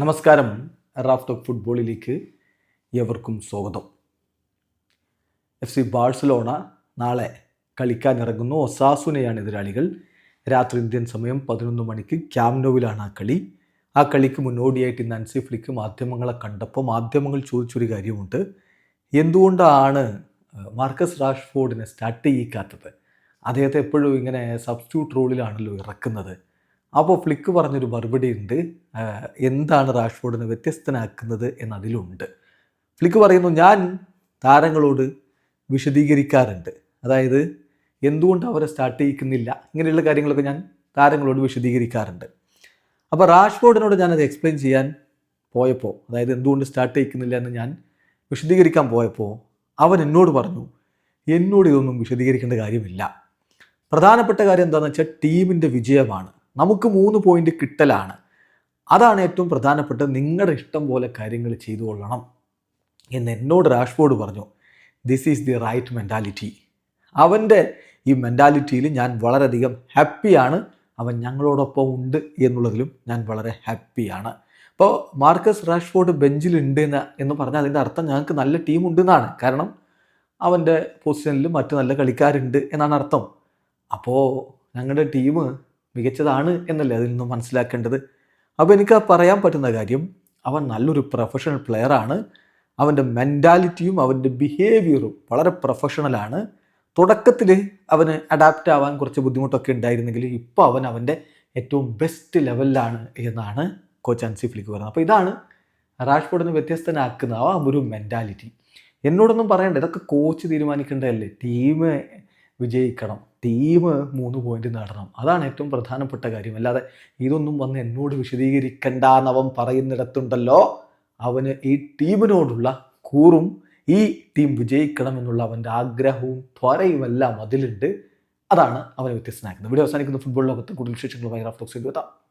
നമസ്കാരം. Raf talk ഫുട്ബോളിലേക്ക് എവർക്കും സ്വാഗതം. എഫ് സി ബാഴ്സലോണ നാളെ കളിക്കാനിറങ്ങുന്നു. ഒസാസുനെയാണ് എതിരാളികൾ. രാത്രി ഇന്ത്യൻ സമയം പതിനൊന്ന് മണിക്ക് ക്യാംനോവിലാണ് ആ കളി. ആ കളിക്ക് മുന്നോടിയായിട്ട് ഇന്ന് അൻസി ഫ്ലിക്ക് മാധ്യമങ്ങളെ കണ്ടപ്പോൾ മാധ്യമങ്ങൾ ചോദിച്ചൊരു കാര്യമുണ്ട്. എന്തുകൊണ്ടാണ് മാർക്കസ് റാഷ്ഫോർഡിനെ സ്റ്റാർട്ട് ചെയ്യിക്കാത്തത്? അദ്ദേഹത്തെ എപ്പോഴും ഇങ്ങനെ സബ്സ്റ്റിറ്റ്യൂട്ട് റോളിലാണല്ലോ ഇറക്കുന്നത്. അപ്പോൾ ഫ്ലിക്ക് പറഞ്ഞൊരു മറുപടി ഉണ്ട്. എന്താണ് റാഷ്ഫോർഡിനെ വ്യത്യസ്തനാക്കുന്നത് എന്നതിലുണ്ട്. ഫ്ലിക്ക് പറയുന്നു ഞാൻ താരങ്ങളോട് വിശദീകരിക്കാറുണ്ട്. അതായത് എന്തുകൊണ്ട് അവരെ സ്റ്റാർട്ട് ചെയ്യിക്കുന്നില്ല? ഇങ്ങനെയുള്ള കാര്യങ്ങളൊക്കെ ഞാൻ താരങ്ങളോട് വിശദീകരിക്കാറുണ്ട്. അപ്പോൾ റാഷ്ഫോർഡിനോട് ഞാനത് എക്സ്പ്ലെയിൻ ചെയ്യാൻ പോയപ്പോൾ അതായത് എന്തുകൊണ്ട് സ്റ്റാർട്ട് ചെയ്യിക്കുന്നില്ല എന്ന് ഞാൻ വിശദീകരിക്കാൻ പോയപ്പോൾ അവൻ എന്നോട് പറഞ്ഞു എന്നോട് ഇതൊന്നും വിശദീകരിക്കേണ്ട കാര്യമില്ല. പ്രധാനപ്പെട്ട കാര്യം എന്താണെന്ന് വെച്ചാൽ ടീമിന്റെ വിജയമാണ്. നമുക്ക് മൂന്ന് പോയിന്റ് കിട്ടലാണ്. അതാണ് ഏറ്റവും പ്രധാനപ്പെട്ട നിങ്ങളുടെ ഇഷ്ടം പോലെ കാര്യങ്ങൾ ചെയ്തു കൊള്ളണം എന്ന് എന്നോട് റാഷ്ഫോർഡ് പറഞ്ഞു. This is the right mentality അവന്റെ ഈ മെന്റാലിറ്റിയിൽ ഞാൻ വളരെയധികം ഹാപ്പിയാണ് അവൻ ഞങ്ങളോടൊപ്പം ഉണ്ട് എന്നുള്ളതിലും ഞാൻ വളരെ ഹാപ്പിയാണ് അപ്പോൾ മാർക്കസ് റാഷ്ഫോർഡ് ബെഞ്ചിലുണ്ട് എന്ന് എന്ന് പറഞ്ഞാൽ അതിന്റെ അർത്ഥം ഞങ്ങൾക്ക് നല്ല ടീം ഉണ്ടെന്നാണ്. കാരണം അവന്റെ പൊസിഷനിൽ മറ്റു നല്ല കളിക്കാരുണ്ട് എന്നാണ് അർത്ഥം. അപ്പോൾ ഞങ്ങളുടെ ടീം മികച്ചതാണ് എന്നല്ലേ അതിൽ നിന്നും മനസ്സിലാക്കേണ്ടത്? അപ്പോൾ എനിക്ക് പറയാൻ പറ്റുന്ന കാര്യം അവൻ നല്ലൊരു പ്രൊഫഷണൽ പ്ലെയറാണ് അവന്റെ മെന്റാലിറ്റിയും അവന്റെ ബിഹേവിയറും വളരെ പ്രൊഫഷണലാണ് തുടക്കത്തിൽ അവന് അഡാപ്റ്റ് ആവാൻ കുറച്ച് ബുദ്ധിമുട്ടൊക്കെ ഉണ്ടായിരുന്നെങ്കിൽ ഇപ്പോൾ അവൻ അവന്റെ ഏറ്റവും ബെസ്റ്റ് ലെവലിലാണ് എന്നാണ് കോച്ച് അൻസി ഫ്ലിക്ക് പറയുന്നത്. അപ്പോൾ ഇതാണ് റാഷ്ഫോർഡിനെ വ്യത്യസ്തനാക്കുന്ന ആ ഒരു മെന്റാലിറ്റി എന്നോടൊന്നും പറയണ്ട ഇതൊക്കെ കോച്ച് തീരുമാനിക്കേണ്ടതല്ലേ? ടീം വിജയിക്കണം. ടീം മൂന്ന് പോയിന്റ് നേടണം. അതാണ് ഏറ്റവും പ്രധാനപ്പെട്ട കാര്യം. അല്ലാതെ ഇതൊന്നും വന്ന് എന്നോട് വിശദീകരിക്കണ്ട എന്നവൻ പറയുന്നിടത്തുണ്ടല്ലോ. അവന് ഈ ടീമിനോടുള്ള കൂറും ഈ ടീം വിജയിക്കണം എന്നുള്ള അവന്റെ ആഗ്രഹവും ത്വരയും എല്ലാം അതിലുണ്ട്. അതാണ് അവനെ വ്യത്യസ്തനാക്കുന്നത്. ഇവിടെ അവസാനിക്കുന്ന. ഫുട്ബോൾ ലോകത്ത് കൂടുതൽ റാഫ്റ്റോക്സ് എത്താം.